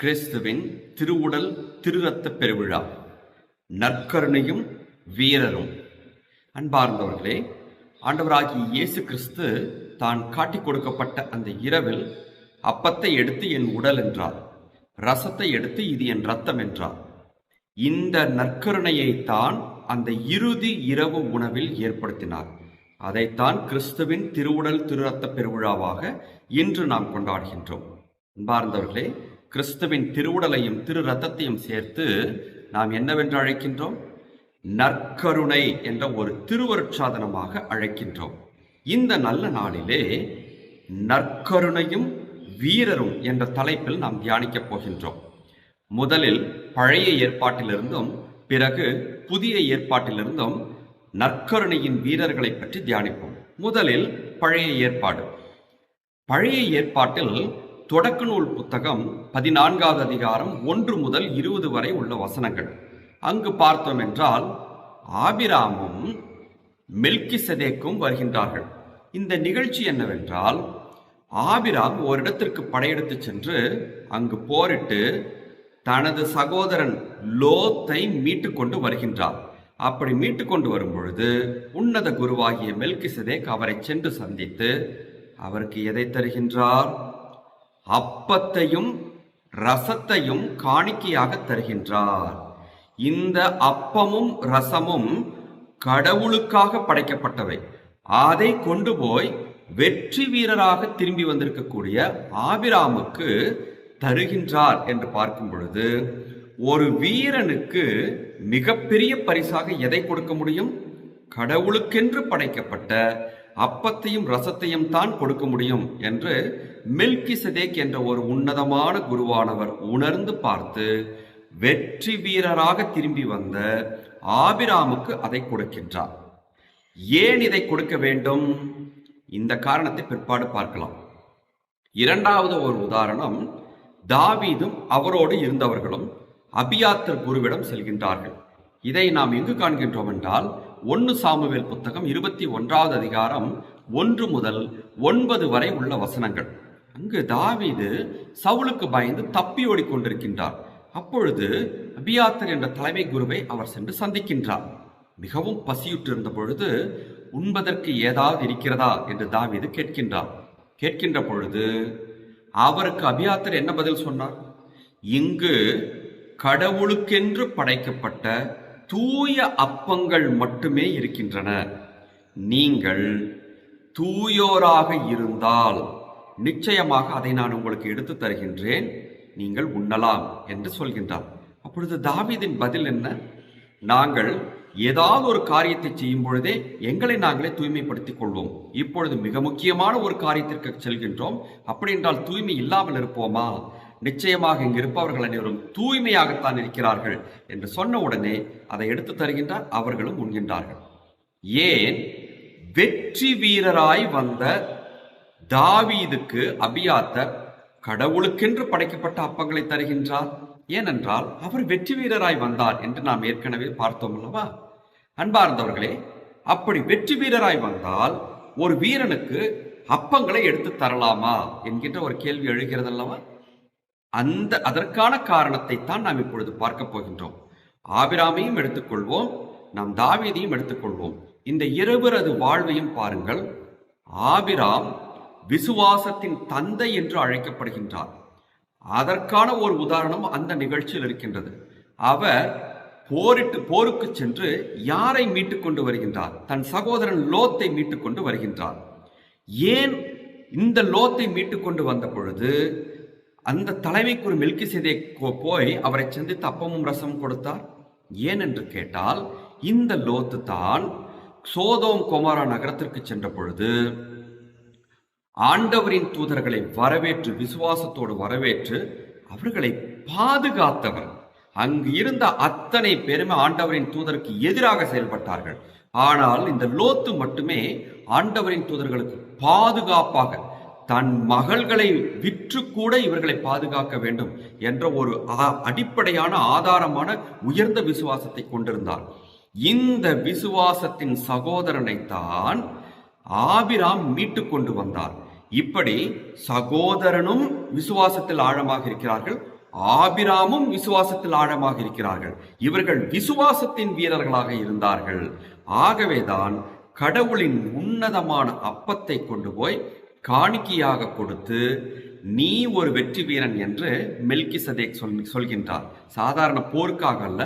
கிறிஸ்துவின் திருவுடல் திருரத்த பெருவிழா. நற்கருணையும் வீரரும். அன்பார்ந்தவர்களே ஆண்டவராகிய இயேசு கிறிஸ்து தான் காட்டிக் கொடுக்கப்பட்ட அந்த இரவில் அப்பத்தை எடுத்து என் உடல் என்றார். ரசத்தை எடுத்து இது என் ரத்தம் என்றார். இந்த நற்கருணையை தான் அந்த இறுதி இரவு உணவில் ஏற்படுத்தினார். அதைத்தான் கிறிஸ்துவின் திருவுடல் திருரத்த பெருவிழாவாக இன்று நாம் கொண்டாடுகின்றோம். அன்பார்ந்தவர்களே கிறிஸ்துவின் திருவுடலையும் திரு ரத்தத்தையும் சேர்த்து நாம் என்னவென்று அழைக்கின்றோம்? நற்கருணை என்ற ஒரு திருவருட்சாதனமாக அழைக்கின்றோம். இந்த நல்ல நாளிலே நற்கருணையும் வீரரும் என்ற தலைப்பில் நாம் தியானிக்கப் போகின்றோம். முதலில் பழைய ஏற்பாட்டிலிருந்தும் பிறகு புதிய ஏற்பாட்டிலிருந்தும் நற்கருணையின் வீரர்களை பற்றி தியானிப்போம். முதலில் பழைய ஏற்பாடு. பழைய ஏற்பாட்டில் தொடக்க நூல் புத்தகம் பதினான்காவது அதிகாரம் ஒன்று முதல் இருபது வரை உள்ள வசனங்கள். அங்கு பார்த்தோம் என்றால் ஆபிராமும் மெல்கிசதேக்கும் வருகின்றார்கள். இந்த நிகழ்ச்சி என்னவென்றால் ஆபிராம் ஓரிடத்திற்கு படையெடுத்து சென்று அங்கு போரிட்டு தனது சகோதரன் லோத்தை மீட்டு கொண்டு வருகின்றார். அப்படி மீட்டு கொண்டு வரும் பொழுது உன்னத குருவாகிய மெல்கிசதேக் அவரை சென்று சந்தித்து அவருக்கு எதை தருகின்றார்? அப்பத்தையும் ரசத்தையும் காணிக்கையாக தருகின்றார். இந்த அப்பமும் ரசமும் கடவுளுக்காக படைக்கப்பட்டவை. அதை கொண்டு போய் வெற்றி வீரராக திரும்பி வந்திருக்கக்கூடிய ஆபிராமுக்கு தருகின்றார் என்று பார்க்கும் பொழுது ஒரு வீரனுக்கு மிகப்பெரிய பரிசாக எதை கொடுக்க முடியும்? கடவுளுக்கென்று படைக்கப்பட்ட அப்பத்தையும் ரசத்தையும் தான் கொடுக்க முடியும் என்று மில்கி சதேக் என்ற ஒரு உன்னதமான குருவானவர் உணர்ந்து பார்த்து வெற்றி வீரராக திரும்பி வந்த ஆபிராமுக்கு அதை கொடுக்கின்றார். ஏன் இதை கொடுக்க வேண்டும்? இந்த காரணத்தை பிற்பாடு பார்க்கலாம். இரண்டாவது ஒரு உதாரணம் தாவீதும் அவரோடு இருந்தவர்களும் அபியாத்தர் குருவிடம் செல்கின்றார்கள். இதை நாம் எங்கு காண்கின்றோம் என்றால் ஒன்று சாமுவேல் புத்தகம் இருபத்தி ஒன்றாவது அதிகாரம் ஒன்று முதல் ஒன்பது வரை உள்ள வசனங்கள். அங்கு தாவீது சவுலுக்கு பயந்து தப்பி ஓடிக்கொண்டிருக்கின்றார். அப்பொழுது அபியாத்தர் என்ற தலைமை குருவை அவர் சென்று சந்திக்கின்றார். மிகவும் பசியுற்றிருந்த பொழுது உண்பதற்கு ஏதாவது இருக்கிறதா? என்று தாவீது கேட்கின்றார். கேட்கின்ற பொழுது அவருக்கு அபியாத்தர் என்ன பதில் சொன்னார்? இங்கு கடவுளுக்கென்று படைக்கப்பட்ட தூய அப்பங்கள் மட்டுமே இருக்கின்றன. நீங்கள் தூயோராக இருந்தால் நிச்சயமாக அதை நான் உங்களுக்கு எடுத்து தருகின்றேன். நீங்கள் உண்ணலாம் என்று சொல்கின்றார் அப்பொழுது தாவிதின் பதில் என்ன? நாங்கள் ஏதாவது ஒரு காரியத்தை செய்யும் பொழுதே எங்களை நாங்களே தூய்மைப்படுத்திக் கொள்வோம். இப்பொழுது மிக முக்கியமான ஒரு காரியத்திற்கு செல்கின்றோம். அப்படி என்றால் தூய்மை இல்லாமல் இருப்போமா? நிச்சயமாக இங்கு இருப்பவர்கள் அனைவரும் தூய்மையாகத்தான் இருக்கிறார்கள் என்று சொன்ன உடனே அதை எடுத்து தருகின்றார் அவர்களும் உண்கின்றார்கள். ஏன்? வெற்றி வீரராய் வந்த தாவீதுக்கு அபியாத்தர் கடவுளுக்கென்று படைக்கப்பட்ட அப்பங்களை தருகின்றார். ஏனென்றால் அவர் வெற்றி வீரராய் வந்தார் என்று நாம் ஏற்கனவே பார்த்தோம் அல்லவா? அன்பார்ந்தவர்களே அப்படி வெற்றி வீரராய் வந்தால் ஒரு வீரனுக்கு அப்பங்களை எடுத்து தரலாமா? என்கின்ற ஒரு கேள்வி எழுகிறது அல்லவா அந்த அதற்கான காரணத்தை தான் நாம் இப்பொழுது பார்க்க போகின்றோம். ஆபிராமையும் எடுத்துக்கொள்வோம் நாம் தாவீதையும் எடுத்துக்கொள்வோம். இந்த இருவரது வாழ்வையும் பாருங்கள். ஆபிராம் விசுவாசத்தின் தந்தை என்று அழைக்கப்படுகின்றார். அதற்கான ஒரு உதாரணம் அந்த நிகழ்ச்சியில் இருக்கின்றது. அவர் போரிட்டு போருக்கு சென்று யாரை மீட்டுக் கொண்டு வருகின்றார்? தன் சகோதரன் லோத்தை மீட்டுக் கொண்டு வருகின்றார். ஏன் இந்த லோத்தை மீட்டுக் கொண்டு வந்த பொழுது அந்த தலைமைக்கு ஒரு மில்கி செய்தை போய் அவரை சந்தித்து அப்பமும் ரசம் கொடுத்தார். ஏன் என்று கேட்டால் இந்த லோத்து தான் சோதோம் குமாரா நகரத்திற்கு சென்ற பொழுது ஆண்டவரின் தூதர்களை வரவேற்று விசுவாசத்தோடு வரவேற்று அவர்களை பாதுகாத்தவர். அங்கு இருந்த அத்தனை பேருமே ஆண்டவரின் தூதருக்கு எதிராக செயல்பட்டார்கள். ஆனால் இந்த லோத்து மட்டுமே ஆண்டவரின் தூதர்களுக்கு பாதுகாப்பாக தன் மகள்களை விற்று கூட இவர்களை பாதுகாக்க வேண்டும் என்ற ஒரு அடிப்படையான ஆதாரமான உயர்ந்த விசுவாசத்தை கொண்டிருந்தார். இந்த விசுவாசத்தின் சகோதரனைத்தான் ஆபிராம் மீட்டு கொண்டு வந்தார். இப்படி சகோதரனும் விசுவாசத்தில் ஆழமாக இருக்கிறார்கள் ஆபிராமும் விசுவாசத்தில் ஆழமாக இருக்கிறார்கள். இவர்கள் விசுவாசத்தின் வீரர்களாக இருந்தார்கள். ஆகவேதான் கடவுளின் உன்னதமான அப்பத்தை கொண்டு போய் காணிக்கையாக கொடுத்து நீ ஒரு வெற்றி வீரன் என்று மெல்கி சதேக் சொல் சொல்கின்றார். சாதாரண போருக்காக அல்ல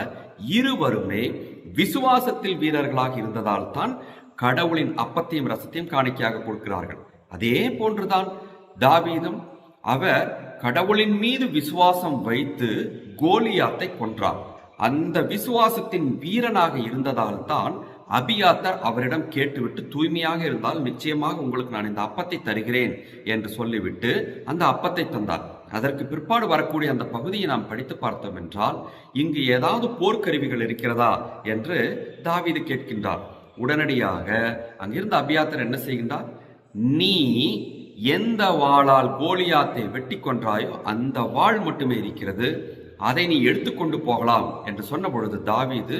இருவருமே விசுவாசத்தில் வீரர்களாக இருந்ததால் தான் கடவுளின் அப்பத்தையும் ரசத்தையும் காணிக்கையாக கொடுக்கிறார்கள். அதே போன்றுதான் தாவீதும் அவர் கடவுளின் மீது விசுவாசம் வைத்து கோலியாத்தை கொன்றார். அந்த விசுவாசத்தின் வீரனாக இருந்ததால் தான் அபியாத்தர் அவரிடம் கேட்டுவிட்டு தூய்மையாக இருந்தால் நிச்சயமாக உங்களுக்கு நான் இந்த அப்பத்தை தருகிறேன் என்று சொல்லிவிட்டு அந்த அப்பத்தை தந்தார். அதற்கு பிற்பாடு வரக்கூடிய அந்த பகுதியை நாம் படித்து பார்த்தோம் என்றால் இங்கு ஏதாவது போர்க்கருவிகள் இருக்கிறதா என்று தாவிது கேட்கின்றார். உடனடியாக அங்கிருந்த அபியாத்தர் என்ன செய்கின்றார்? நீ எந்த வாளால் கோலியாத்தை வெட்டி கொன்றாயோ அந்த வாள் மட்டுமே இருக்கிறது. அதை நீ எடுத்துக்கொண்டு போகலாம் என்று சொன்ன பொழுது தாவீது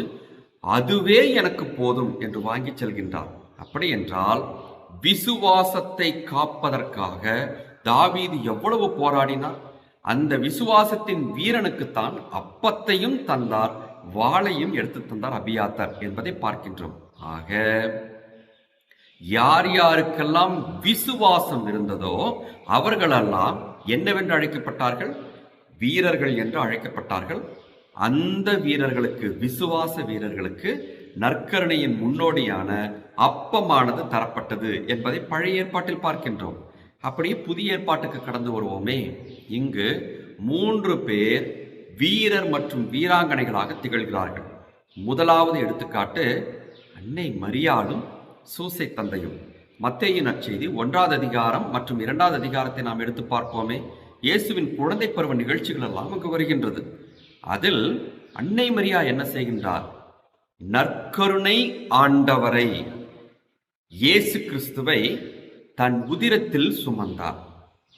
அதுவே எனக்கு போதும் என்று வாங்கி செல்கின்றார் அப்படி என்றால் விசுவாசத்தை காப்பதற்காக தாவீது எவ்வளவு போராடினார் அந்த விசுவாசத்தின் வீரனுக்குத்தான் அப்பத்தையும் தந்தார் வாளையும் எடுத்து தந்தார் அபியாத்தர் என்பதை பார்க்கின்றோம். ஆக யார் யாருக்கெல்லாம் விசுவாசம் இருந்ததோ அவர்களெல்லாம் என்னவென்று அழைக்கப்பட்டார்கள்? வீரர்கள் என்று அழைக்கப்பட்டார்கள். அந்த வீரர்களுக்கு விசுவாச வீரர்களுக்கு நற்கருணையின் முன்னோடியான அப்பமானது தரப்பட்டது என்பதை பழைய ஏற்பாட்டில் பார்க்கின்றோம். அப்படியே புதிய ஏற்பாட்டுக்கு கடந்து வருவோமே. இங்கு மூன்று பேர் வீரர் மற்றும் வீராங்கனைகளாக திகழ்கிறார்கள். முதலாவது எடுத்துக்காட்டு அன்னை மரியாளும் சூசை தந்தையும். மத்தேயின் நற்செய்தி ஒன்றாவது அதிகாரம் மற்றும் இரண்டாவது அதிகாரத்தை நாம் எடுத்து பார்ப்போமே. இயேசுவின் குழந்தை பருவ நிகழ்ச்சிகள் எல்லாம் அங்கு வருகின்றது. அதில் அன்னை மரியா என்ன செய்கின்றார்? நற்கருணை ஆண்டவரை இயேசு கிறிஸ்துவை தன் உதிரத்தில் சுமந்தார்.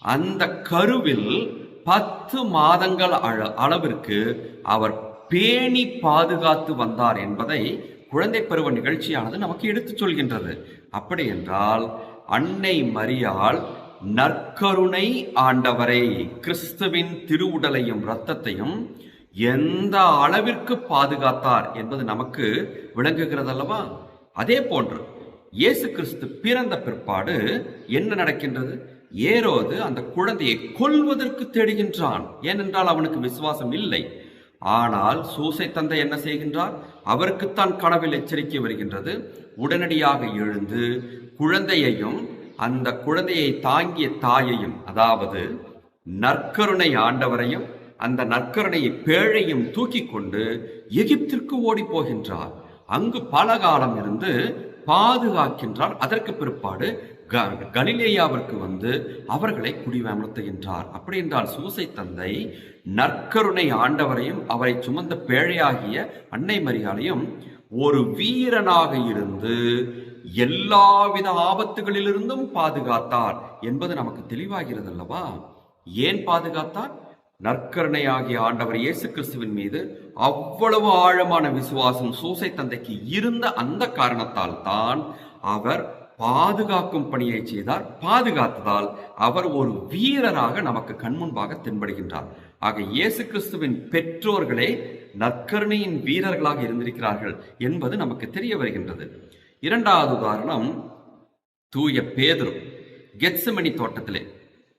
அந்த கருவில் பத்து மாதங்கள் அள- அளவிற்கு அவர் பேணி பாதுகாத்து வந்தார் என்பதை குழந்தை பருவ நிகழ்ச்சியானது நமக்கு எடுத்துச் சொல்கின்றது. அப்படி என்றால் அன்னை மரியாள் நற்கருணை ஆண்டவரை கிறிஸ்துவின் திருவுடலையும் இரத்தத்தையும் எந்த அளவிற்கு பாதுகாத்தார் என்பது நமக்கு விளங்குகிறது அல்லவா அதே போன்று இயேசு கிறிஸ்து பிறந்த பிற்பாடு என்ன நடக்கின்றது? ஏரோது அந்த குழந்தையை கொல்வதற்கு தேடுகின்றான். ஏனென்றால் அவனுக்கு விசுவாசம் இல்லை. ஆனால் சூசை தந்தை என்ன செய்கின்றார்? அவருக்குத்தான் கனவில் எச்சரிக்கை வருகின்றது. உடனடியாக எழுந்து குழந்தையையும் அந்த குழந்தையை தாங்கிய தாயையும் அதாவது நற்கருணை ஆண்டவரையும் அந்த நற்கருணையை பேழையும் தூக்கி கொண்டு எகிப்திற்கு ஓடி போகின்றார் அங்கு பல காலம் இருந்து பாதுகாக்கின்றார். அதற்கு பிற்பாடு க- கலிலேயாவிற்கு வந்து அவர்களை குடிவமர்த்துகின்றார் அப்படி என்றால் சூசை தந்தை நற்கருணை ஆண்டவரையும் அவரை சுமந்த பேழையாகிய அன்னை மரியாதையும் ஒரு வீரனாக இருந்து எல்லாவித ஆபத்துகளிலிருந்தும் பாதுகாத்தார் என்பது நமக்கு தெளிவாகிறது அல்லவா ஏன் பாதுகாத்தார்? நற்கருணையாகிய ஆண்டவர் இயேசு கிறிஸ்துவின் மீது அவ்வளவு ஆழமான விசுவாசம் சூசை தந்தைக்கு இருந்த அந்த காரணத்தால் தான் அவர் பாதுகாக்கும் பணியை செய்தார். பாதுகாத்ததால் அவர் ஒரு வீரராக நமக்கு கண்முன்பாக தென்படுகின்றார். ஆக இயேசு கிறிஸ்துவின் பெற்றோர்களே நற்கருணையின் வீரர்களாக இருந்திருக்கிறார்கள் என்பது நமக்கு தெரிய வருகின்றது. இரண்டாவது உதாரணம் தூய பேதுரு கெட்சமணி தோட்டத்திலே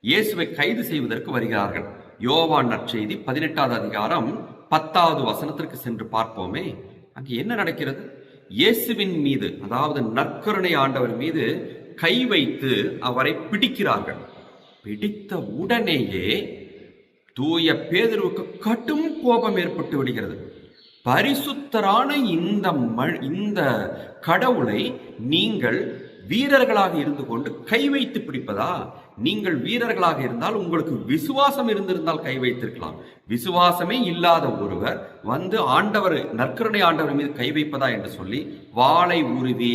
இயேசுவை கைது செய்வதற்கு வருகிறார்கள். யோவான் நற்செய்தி பதினெட்டாவது அதிகாரம் பத்தாவது வசனத்திற்கு சென்று பார்ப்போமே. அங்கு என்ன நடக்கிறது? இயேசுவின் மீது அதாவது நற்கருணை ஆண்டவர் மீது கை வைத்து அவரை பிடிக்கிறார்கள். பிடித்த உடனேயே தூய பேதர்வுக்கு கடும் கோபம் ஏற்பட்டு விடுகிறது. பரிசுத்தரான இந்த ம- இந்த கடவுளை நீங்கள் வீரர்களாக இருந்து கொண்டு கை வைத்து பிடிப்பதா? நீங்கள் வீரர்களாக இருந்தால் உங்களுக்கு விசுவாசம் இருந்திருந்தால் கை வைத்திருக்கலாம். விசுவாசமே இல்லாத ஒருவர் வந்து ஆண்டவர் நற்கருணை ஆண்டவர் மீது கை வைப்பதா என்று சொல்லி வாளை உருவி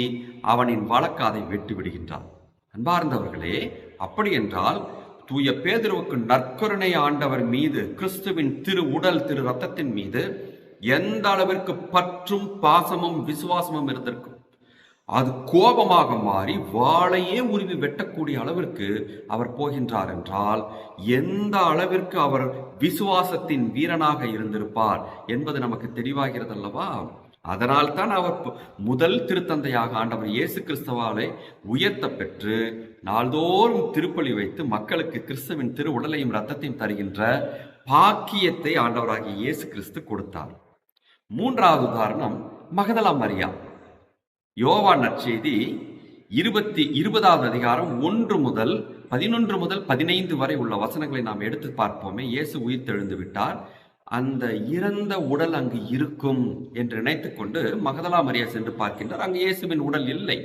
அவனின் வழக்காதை வெட்டு விடுகின்றார். அன்பார்ந்தவர்களே அப்படி என்றால் தூய பேதுருவுக்கு நற்கருணை ஆண்டவர் மீது கிறிஸ்துவின் திரு உடல் திரு ரத்தத்தின் மீது எந்த அளவிற்கு பற்றும் பாசமும் விசுவாசமும் இருந்திருக்கும் அது கோபமாக மாறி வாளையே உருவி வெட்டக்கூடிய அளவிற்கு அவர் போகின்றார் என்றால் எந்த அளவிற்கு அவர் விசுவாசத்தின் வீரனாக இருந்திருப்பார் என்பது நமக்கு தெளிவாகிறது அல்லவா அதனால் தான் அவர் முதல் திருத்தந்தையாக ஆண்டவர் இயேசு கிறிஸ்தவாலை உயர்த்த பெற்று நாள்தோறும் திருப்பலி வைத்து மக்களுக்கு கிறிஸ்துவின் திரு உடலையும் ரத்தத்தையும் தருகின்ற பாக்கியத்தை ஆண்டவராகிய இயேசு கிறிஸ்து கொடுத்தார். மூன்றாவது உதாரணம் மகதலா மரியா. யோவான் நற்செய்தி இருபத்தி இருபதாவது அதிகாரம் ஒன்று முதல் பதினொன்று முதல் பதினைந்து வரை உள்ள வசனங்களை நாம் எடுத்து பார்ப்போமே. இயேசு உயிர் தெழுந்து விட்டார். அந்த இறந்த உடல் அங்கு இருக்கும் என்று நினைத்துக்கொண்டு மகதலா மரியா சென்று பார்க்கின்றார். அங்கு இயேசுவின் உடல் இல்லை.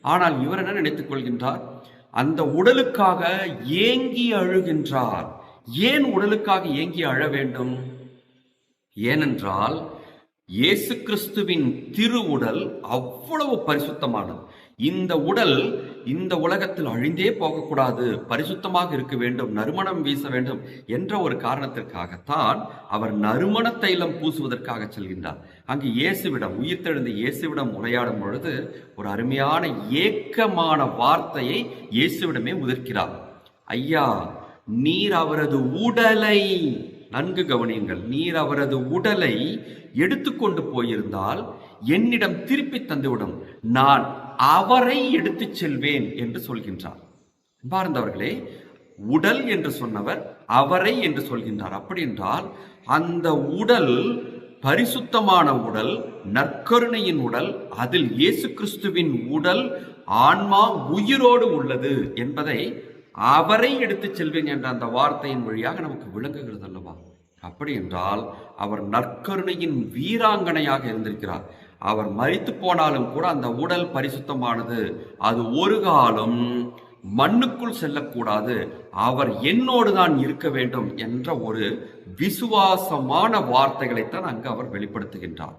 ஆனால் இவர் என்ன நினைத்துக் கொள்கின்றார்? அந்த உடலுக்காக ஏங்கி அழுகின்றார். ஏன் உடலுக்காக ஏங்கி அழ வேண்டும்? ஏனென்றால் இயேசு கிறிஸ்துவின் திரு உடல் அவ்வளவு பரிசுத்தமானது. இந்த உடல் இந்த உலகத்தில் அழிந்தே போகக்கூடாது பரிசுத்தமாக இருக்க வேண்டும் நறுமணம் வீச வேண்டும் என்ற ஒரு காரணத்திற்காகத்தான் அவர் நறுமண தைலம் பூசுவதற்காக செல்கின்றார். அங்கு இயேசுவிடம் உயிர்த்தெழுந்த இயேசுவிடம் உரையாடும் பொழுது ஒரு அருமையான ஏக்கமான வார்த்தையை இயேசுவிடமே உதிர்க்கிறார். ஐயா நீர் அவரது உடலை நன்கு கவனியுங்கள். நீர் அவரது உடலை எடுத்துக்கொண்டு போயிருந்தால் என்னிடம் திருப்பி தந்துவிடும். நான் அவரை எடுத்துச் செல்வேன் என்று சொல்கின்றார். பார்ந்தவர்களே உடல் என்று சொன்னவர் அவரை என்று சொல்கின்றார். அப்படி என்றால் அந்த உடல் பரிசுத்தமான உடல் நற்கருணையின் உடல் அதில் இயேசு கிறிஸ்துவின் உடல் ஆன்மா உயிரோடு உள்ளது என்பதை அவரை எடுத்து செல்வேன் என்ற அந்த வார்த்தையின் வழியாக நமக்கு விளங்குகிறது அல்லவா? அப்படி என்றால் அவர் நற்கருணையின் வீராங்கனையாக இருந்திருக்கிறார். அவர் மறித்து போனாலும் கூட அந்த உடல் பரிசுத்தமானது. அது ஒரு காலம் மண்ணுக்குள் செல்லக்கூடாது. அவர் என்னோடு தான் இருக்க வேண்டும் என்ற ஒரு விசுவாசமான வார்த்தைகளைத்தான் அங்கு அவர் வெளிப்படுத்துகின்றார்.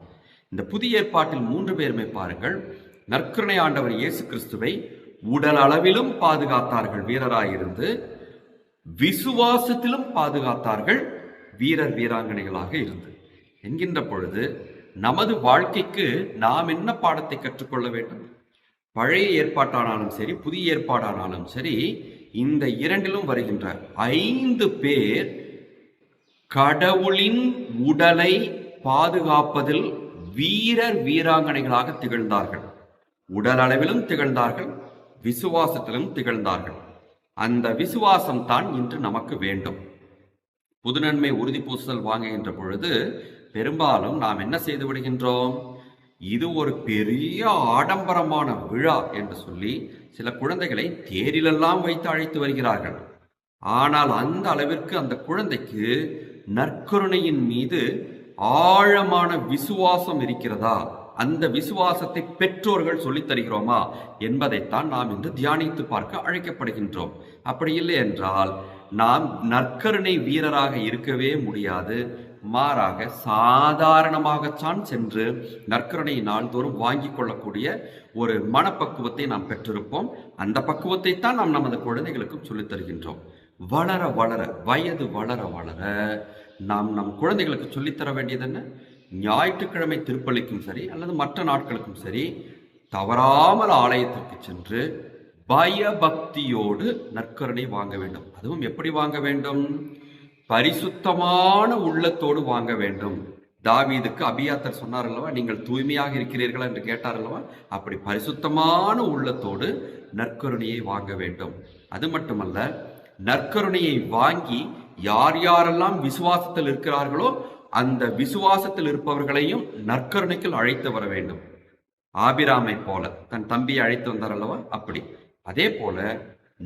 இந்த புதிய ஏற்பாட்டில் மூன்று பேருமே பாருங்கள். நற்கருணை ஆண்டவர் இயேசு கிறிஸ்துவை உடல் அளவிலும் பாதுகாத்தார்கள். வீரராயிருந்து விசுவாசத்திலும் பாதுகாத்தார்கள். வீரர் வீராங்கனைகளாக இருந்து. என்கின்ற பொழுது நமது வாழ்க்கைக்கு நாம் என்ன பாடத்தை கற்றுக்கொள்ள வேண்டும்? பழைய ஏற்பாட்டானாலும் சரி புதிய ஏற்பாடானாலும் சரி இந்த இரண்டிலும் வருகின்ற ஐந்து பேர் கடவுளின் உடலை பாதுகாப்பதில் வீரர் வீராங்கனைகளாக திகழ்ந்தார்கள். உடல் அளவிலும் திகழ்ந்தார்கள். விசுவாசத்திலும் திகழ்ந்தார்கள். அந்த விசுவாசம் தான் இன்று நமக்கு வேண்டும். புதுநன்மை உறுதி பூசல் வாங்குகின்ற பொழுது பெரும்பாலும் நாம் என்ன செய்து விடுகின்றோம்? இது ஒரு பெரிய ஆடம்பரமான விழா என்று சொல்லி சில குழந்தைகளை தேரிலெல்லாம் வைத்து அழைத்து வருகிறார்கள். ஆனால் அந்த அளவிற்கு அந்த குழந்தைக்கு நற்கருணையின் மீது ஆழமான விசுவாசம் இருக்கிறதா? அந்த விசுவாசத்தை பெற்றோர்கள் சொல்லித் தருகிறோமா என்பதைத்தான் நாம் இன்று தியானித்து பார்க்க அழைக்கப்படுகின்றோம். அப்படி இல்லை என்றால் நாம் நற்கருணை வீரராக இருக்கவே முடியாது. மாறாக சாதாரணமாகத்தான் சென்று நற்கருணையை நாள்தோறும் வாங்கி கொள்ளக்கூடிய ஒரு மனப்பக்குவத்தை நாம் பெற்றிருப்போம். அந்த பக்குவத்தை தான் நாம் நமது குழந்தைகளுக்கும் சொல்லித் தருகின்றோம். வளர வளர வயது வளர வளர நாம் நம் குழந்தைகளுக்கு சொல்லித்தர வேண்டியது என்ன ஞாயிற்றுக்கிழமை திருப்பலிக்கும் சரி அல்லது மற்ற நாட்களுக்கும் சரி தவறாமல் ஆலயத்திற்கு சென்று பயபக்தியோடு நற்கருணை வாங்க வேண்டும். அதுவும் எப்படி வாங்க வேண்டும்? பரிசுத்தமான உள்ளத்தோடு வாங்க வேண்டும். தாவீதுக்கு அபியாத்தர் சொன்னார் அல்லவா நீங்கள் தூய்மையாக இருக்கிறீர்களா? என்று கேட்டார் அல்லவா அப்படி பரிசுத்தமான உள்ளத்தோடு நற்கருணையை வாங்க வேண்டும். அது மட்டுமல்ல நற்கருணையை வாங்கி யார் யாரெல்லாம் விசுவாசத்தில் இருக்கிறார்களோ அந்த விசுவாசத்தில் இருப்பவர்களையும் நற்கருணைக்குள் அழைத்து வர வேண்டும். ஆபிராமை போல தன் தம்பியை அழைத்து வந்தார் அல்லவா அப்படி. அதே போல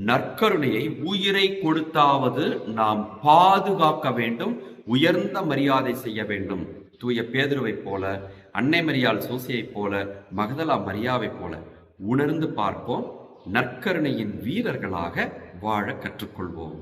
நற்கருணையை உயிரை கொடுத்தாவது நாம் பாதுகாக்க வேண்டும் உயர்ந்த மரியாதை செய்ய வேண்டும். தூய பேதுருவைப் போல அன்னை மரியாள் சோசியைப் போல மகதலா மரியாவைப் போல உணர்ந்து பார்ப்போம் நற்கருணையின் வீரர்களாக வாழ கற்றுக்கொள்வோம்.